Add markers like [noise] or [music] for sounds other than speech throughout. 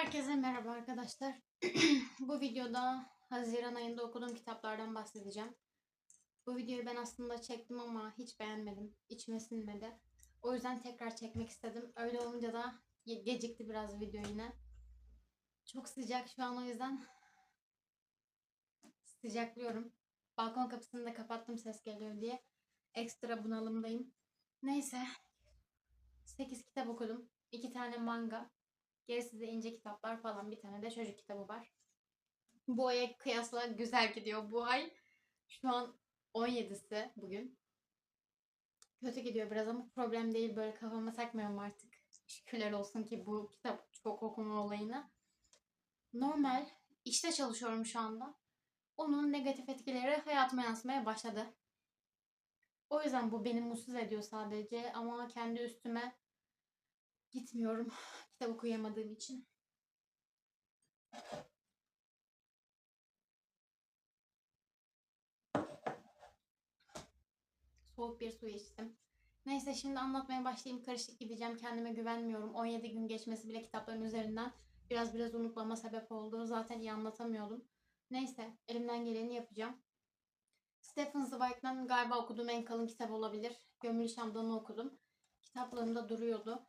Herkese merhaba arkadaşlar. [clears throat] Bu videoda Haziran ayında okuduğum kitaplardan bahsedeceğim. Bu videoyu ben aslında çektim ama hiç beğenmedim. İçime sinmedi. O yüzden tekrar çekmek istedim. Öyle olunca da ge- gecikti biraz video yine. Çok sıcak şu an o yüzden sıcaklıyorum. Balkon kapısını da kapattım ses geliyor diye. Ekstra bunalımdayım. Neyse. 8 kitap okudum. 2 tane manga. Gerisi de ince kitaplar falan. Bir tane de çocuk kitabı var. Bu aya kıyasla güzel gidiyor bu ay. Şu an 17'si bugün. Kötü gidiyor biraz ama problem değil. Böyle kafama takmıyorum artık. Şükürler olsun ki bu kitap çok okuma olayına. Normal. işte çalışıyorum şu anda. Onun negatif etkileri hayatıma yansımaya başladı. O yüzden bu beni mutsuz ediyor sadece ama kendi üstüme gitmiyorum kitap okuyamadığım için. Soğuk bir su içtim. Neyse şimdi anlatmaya başlayayım. Karışık gideceğim. Kendime güvenmiyorum. 17 gün geçmesi bile kitapların üzerinden biraz biraz unutmama sebep oldu. Zaten iyi anlatamıyordum. Neyse elimden geleni yapacağım. Stephen Zweig'den galiba okuduğum en kalın kitap olabilir. Gömülü Şam'dan'ı okudum. Kitaplığımda duruyordu.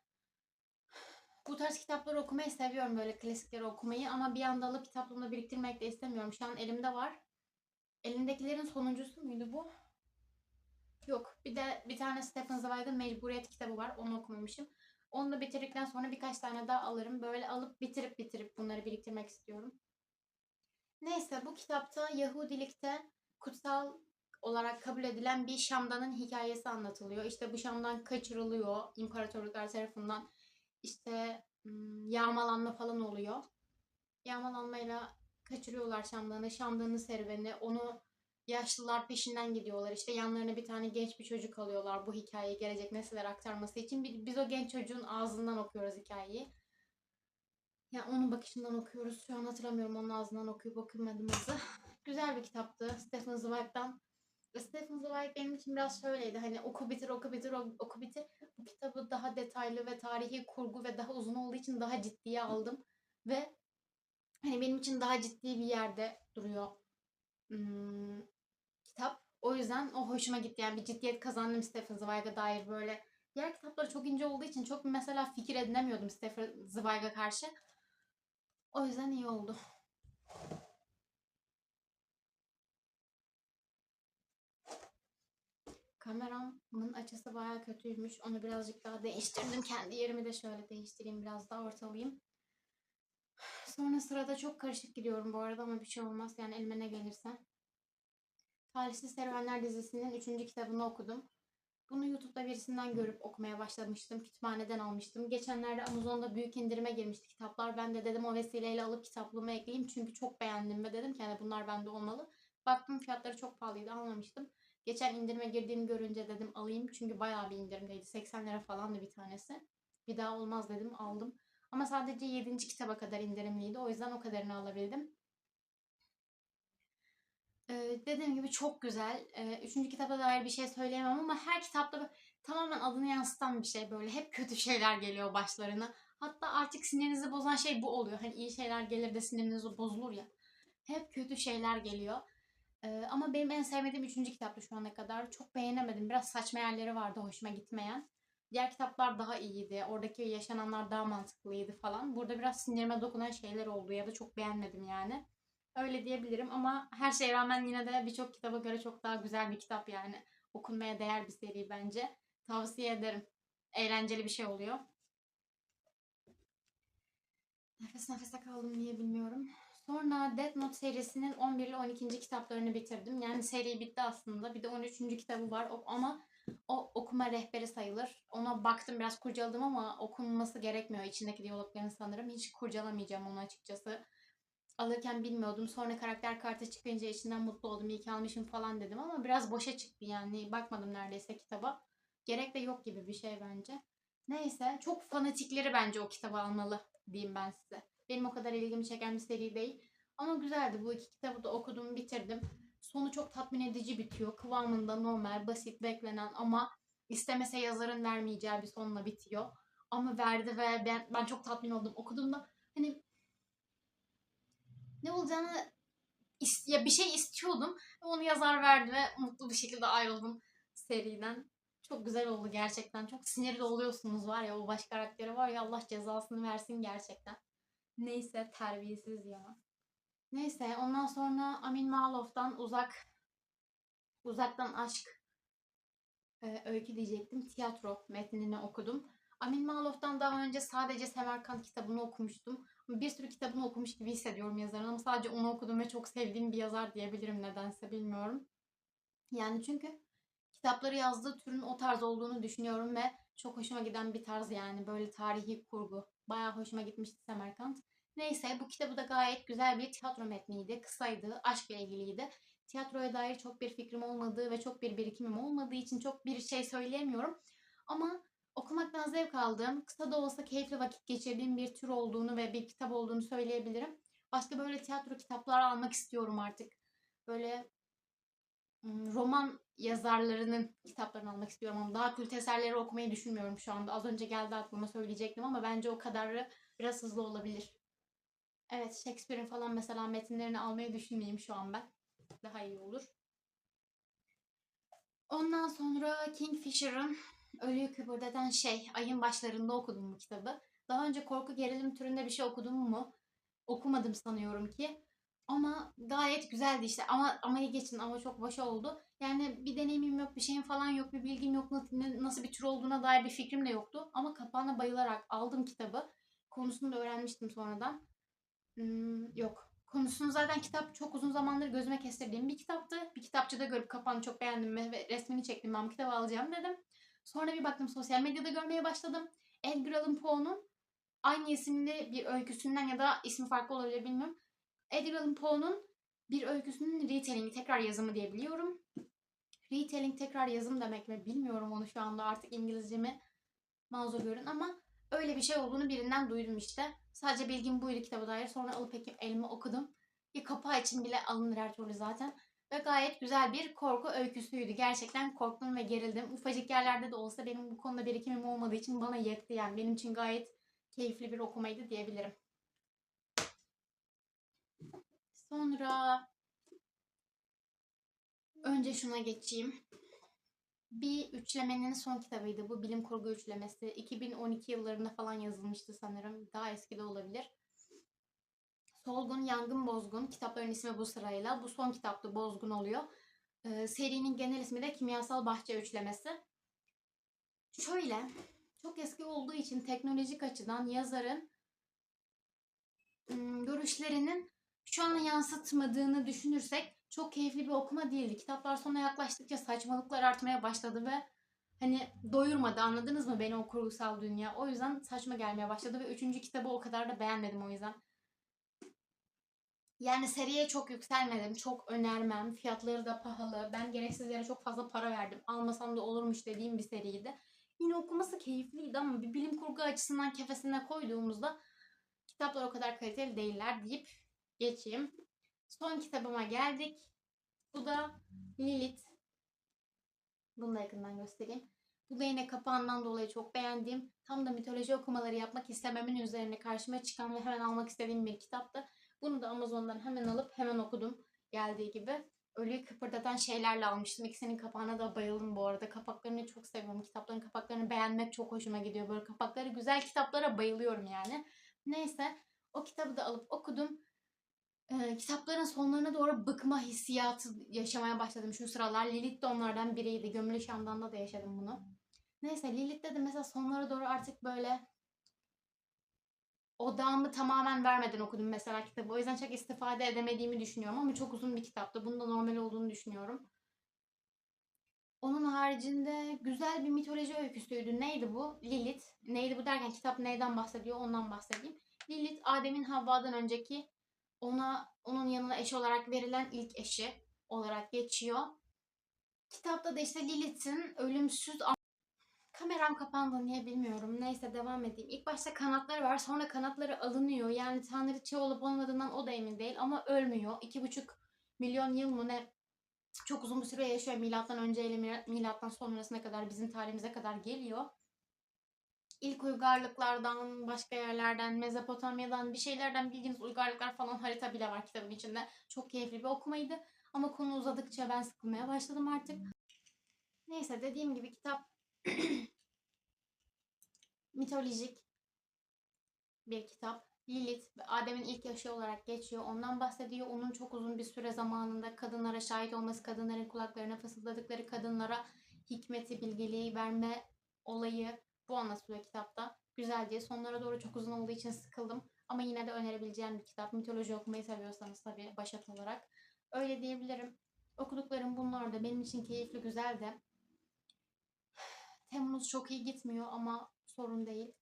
Bu tarz kitapları okumayı seviyorum böyle klasikleri okumayı ama bir anda alıp kitaplığımda biriktirmek de istemiyorum. Şu an elimde var. Elindekilerin sonuncusu muydu bu? Yok. Bir de bir tane Stephen Zweig'ın Mecburiyet kitabı var. Onu okumamışım. Onu da bitirdikten sonra birkaç tane daha alırım. Böyle alıp bitirip bitirip bunları biriktirmek istiyorum. Neyse bu kitapta Yahudilikte kutsal olarak kabul edilen bir Şamdan'ın hikayesi anlatılıyor. İşte bu Şam'dan kaçırılıyor imparatorluklar tarafından. İşte yağmalanma falan oluyor. Yağmalanmayla kaçırıyorlar Şamdan'ı. Şamdan'ın serüveni. Onu yaşlılar peşinden gidiyorlar. İşte yanlarına bir tane genç bir çocuk alıyorlar bu hikayeyi gelecek nesillere aktarması için. Bi- Biz o genç çocuğun ağzından okuyoruz hikayeyi. Ya onun bakışından okuyoruz. Şu an hatırlamıyorum onun ağzından okuyup okumadığımızı. [laughs] Güzel bir kitaptı. Stephen Zweig'dan. Stephen Zweig benim için biraz şöyleydi. Hani oku bitir, oku bitir, oku bitir. Bu kitabı daha detaylı ve tarihi kurgu ve daha uzun olduğu için daha ciddiye aldım. Ve hani benim için daha ciddi bir yerde duruyor hmm, kitap. O yüzden o hoşuma gitti. Yani bir ciddiyet kazandım Stephen Zweig'a dair böyle. Diğer kitapları çok ince olduğu için çok mesela fikir edinemiyordum Stephen Zweig'a karşı. O yüzden iyi oldu. Kameramın açısı bayağı kötüymüş. Onu birazcık daha değiştirdim. Kendi yerimi de şöyle değiştireyim. Biraz daha ortalayayım. Sonra sırada çok karışık gidiyorum bu arada ama bir şey olmaz. Yani elime ne gelirse. Talihsiz Serüvenler dizisinin 3. kitabını okudum. Bunu YouTube'da birisinden görüp okumaya başlamıştım. Kütüphaneden almıştım. Geçenlerde Amazon'da büyük indirime girmişti kitaplar. Ben de dedim o vesileyle alıp kitaplığıma ekleyeyim. Çünkü çok beğendim ve dedim ki hani bunlar bende olmalı. Baktım fiyatları çok pahalıydı almamıştım. Geçen indirime girdiğini görünce dedim alayım. Çünkü bayağı bir indirimdeydi. 80 lira falandı bir tanesi. Bir daha olmaz dedim aldım. Ama sadece 7. kitaba kadar indirimliydi. O yüzden o kadarını alabildim. Ee, dediğim gibi çok güzel. Ee, üçüncü kitaba dair bir şey söyleyemem ama her kitapta tamamen adını yansıtan bir şey böyle. Hep kötü şeyler geliyor başlarına. Hatta artık sinirinizi bozan şey bu oluyor. Hani iyi şeyler gelir de siniriniz bozulur ya. Hep kötü şeyler geliyor. Ee, ama benim en sevmediğim üçüncü kitaptı şu ana kadar. Çok beğenemedim. Biraz saçma yerleri vardı hoşuma gitmeyen. Diğer kitaplar daha iyiydi. Oradaki yaşananlar daha mantıklıydı falan. Burada biraz sinirime dokunan şeyler oldu ya da çok beğenmedim yani. Öyle diyebilirim ama her şeye rağmen yine de birçok kitaba göre çok daha güzel bir kitap yani. Okunmaya değer bir seri bence. Tavsiye ederim. Eğlenceli bir şey oluyor. Nefes nefese kaldım niye bilmiyorum. Sonra Death Note serisinin 11 ile 12. kitaplarını bitirdim. Yani seri bitti aslında. Bir de 13. kitabı var ama o okuma rehberi sayılır. Ona baktım biraz kurcaladım ama okunması gerekmiyor içindeki diyaloglarını sanırım. Hiç kurcalamayacağım onu açıkçası alırken bilmiyordum. Sonra karakter kartı çıkınca içinden mutlu oldum. İyi ki almışım falan dedim ama biraz boşa çıktı yani. Bakmadım neredeyse kitaba. Gerek de yok gibi bir şey bence. Neyse çok fanatikleri bence o kitabı almalı diyeyim ben size. Benim o kadar ilgimi çeken bir seri değil. Ama güzeldi. Bu iki kitabı da okudum, bitirdim. Sonu çok tatmin edici bitiyor. Kıvamında normal, basit, beklenen ama istemese yazarın vermeyeceği bir sonla bitiyor. Ama verdi ve ben, ben çok tatmin oldum. Okuduğumda hani ne olacağını ya bir şey istiyordum. Onu yazar verdi ve mutlu bir şekilde ayrıldım seriden. Çok güzel oldu gerçekten. Çok sinirli oluyorsunuz var ya o baş karakteri var ya Allah cezasını versin gerçekten. Neyse terbiyesiz ya. Neyse ondan sonra Amin Malof'tan uzak uzaktan aşk e, öykü diyecektim. Tiyatro metnini okudum. Amin Malof'tan daha önce sadece Semerkant kitabını okumuştum. Bir sürü kitabını okumuş gibi hissediyorum yazarın ama sadece onu okudum ve çok sevdiğim bir yazar diyebilirim nedense bilmiyorum. Yani çünkü kitapları yazdığı türün o tarz olduğunu düşünüyorum ve çok hoşuma giden bir tarz yani böyle tarihi kurgu. Bayağı hoşuma gitmişti Semerkant. Neyse bu kitabı da gayet güzel bir tiyatro metniydi. Kısaydı, aşkla ilgiliydi. Tiyatroya dair çok bir fikrim olmadığı ve çok bir birikimim olmadığı için çok bir şey söyleyemiyorum. Ama okumaktan zevk aldığım, kısa da olsa keyifli vakit geçirdiğim bir tür olduğunu ve bir kitap olduğunu söyleyebilirim. Başka böyle tiyatro kitapları almak istiyorum artık. Böyle roman yazarlarının kitaplarını almak istiyorum ama daha kült eserleri okumayı düşünmüyorum şu anda. Az önce geldi aklıma söyleyecektim ama bence o kadarı biraz hızlı olabilir. Evet, Shakespeare'in falan mesela metinlerini almayı düşünmeyeyim şu an ben. Daha iyi olur. Ondan sonra Kingfisher'ın Ölüyü Kıpırdatan Şey, ayın başlarında okudum bu kitabı. Daha önce korku gerilim türünde bir şey okudum mu? Okumadım sanıyorum ki. Ama gayet güzeldi işte. Ama amayı geçin ama çok boş oldu. Yani bir deneyimim yok, bir şeyim falan yok, bir bilgim yok. Nasıl bir tür olduğuna dair bir fikrim de yoktu. Ama kapağına bayılarak aldım kitabı. Konusunu da öğrenmiştim sonradan. Hmm, yok. Konusunu zaten kitap çok uzun zamandır gözüme kestirdiğim bir kitaptı. Bir kitapçıda görüp kapağını çok beğendim ve resmini çektim. Ben bu kitabı alacağım dedim. Sonra bir baktım sosyal medyada görmeye başladım. Edgar Allan Poe'nun aynı isimli bir öyküsünden ya da ismi farklı olabilir bilmiyorum. Edgar Allan Poe'nun bir öyküsünün retellingi, tekrar yazımı diye biliyorum. Retelling tekrar yazım demek mi bilmiyorum onu şu anda artık İngilizcemi mazur görün ama öyle bir şey olduğunu birinden duydum işte. Sadece bilgim buydu kitaba dair. Sonra alıp elime okudum. Bir kapağı için bile alınır her türlü zaten. Ve gayet güzel bir korku öyküsüydü. Gerçekten korktum ve gerildim. Ufacık yerlerde de olsa benim bu konuda birikimim olmadığı için bana yetti. Yani benim için gayet keyifli bir okumaydı diyebilirim. Sonra önce şuna geçeyim. Bir üçlemenin son kitabıydı. Bu bilim kurgu üçlemesi. 2012 yıllarında falan yazılmıştı sanırım. Daha eski de olabilir. Solgun, Yangın, Bozgun. Kitapların ismi bu sırayla. Bu son kitaptı. Bozgun oluyor. Ee, serinin genel ismi de Kimyasal Bahçe Üçlemesi. Şöyle, çok eski olduğu için teknolojik açıdan yazarın ım, görüşlerinin şu an yansıtmadığını düşünürsek çok keyifli bir okuma değildi. Kitaplar sona yaklaştıkça saçmalıklar artmaya başladı ve hani doyurmadı anladınız mı beni o kurgusal dünya. O yüzden saçma gelmeye başladı ve üçüncü kitabı o kadar da beğenmedim o yüzden. Yani seriye çok yükselmedim. Çok önermem. Fiyatları da pahalı. Ben gereksiz yere çok fazla para verdim. Almasam da olurmuş dediğim bir seriydi. Yine okuması keyifliydi ama bir bilim kurgu açısından kefesine koyduğumuzda kitaplar o kadar kaliteli değiller deyip geçeyim. Son kitabıma geldik. Bu da Lilith. Bunu da yakından göstereyim. Bu da yine kapağından dolayı çok beğendiğim, tam da mitoloji okumaları yapmak istememin üzerine karşıma çıkan ve hemen almak istediğim bir kitaptı. Bunu da Amazon'dan hemen alıp hemen okudum geldiği gibi. Ölüyü kıpırdatan şeylerle almıştım. İkisinin kapağına da bayıldım bu arada. Kapaklarını çok seviyorum. Kitapların kapaklarını beğenmek çok hoşuma gidiyor. Böyle kapakları güzel kitaplara bayılıyorum yani. Neyse o kitabı da alıp okudum. Ee, kitapların sonlarına doğru bıkma hissiyatı yaşamaya başladım şu sıralar. Lilith de onlardan biriydi. Gömülü Şam'dan da yaşadım bunu. Neyse Lilith'te de mesela sonlara doğru artık böyle odağımı tamamen vermeden okudum mesela kitabı. O yüzden çok istifade edemediğimi düşünüyorum ama çok uzun bir kitaptı. Bunun da normal olduğunu düşünüyorum. Onun haricinde güzel bir mitoloji öyküsüydü. Neydi bu? Lilith. Neydi bu derken kitap neyden bahsediyor ondan bahsedeyim. Lilith Adem'in Havva'dan önceki ona onun yanına eş olarak verilen ilk eşi olarak geçiyor. Kitapta da işte Lilith'in ölümsüz Kameram kapandı niye bilmiyorum. Neyse devam edeyim. İlk başta kanatları var sonra kanatları alınıyor. Yani tanrıça olup olmadığından o da emin değil ama ölmüyor. İki buçuk milyon yıl mı ne çok uzun bir süre yaşıyor. Milattan önce ile milattan sonrasına kadar bizim tarihimize kadar geliyor. İlk uygarlıklardan, başka yerlerden, Mezopotamya'dan bir şeylerden bildiğiniz uygarlıklar falan harita bile var kitabın içinde. Çok keyifli bir okumaydı. Ama konu uzadıkça ben sıkılmaya başladım artık. Neyse dediğim gibi kitap [clears throat] mitolojik bir kitap. Lilith, Adem'in ilk yaşı olarak geçiyor. Ondan bahsediyor. Onun çok uzun bir süre zamanında kadınlara şahit olması, kadınların kulaklarına fısıldadıkları kadınlara hikmeti, bilgeliği verme olayı bu anlatılıyor kitapta. Güzel diye. Sonlara doğru çok uzun olduğu için sıkıldım. Ama yine de önerebileceğim bir kitap. Mitoloji okumayı seviyorsanız tabii başat olarak. Öyle diyebilirim. Okuduklarım bunlar da benim için keyifli, güzeldi. [sighs] Temmuz çok iyi gitmiyor ama sorun değil.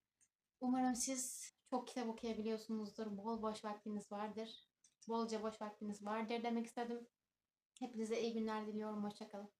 Umarım siz çok kitap okuyabiliyorsunuzdur. Bol boş vaktiniz vardır. Bolca boş vaktiniz vardır demek istedim. Hepinize iyi günler diliyorum. Hoşçakalın.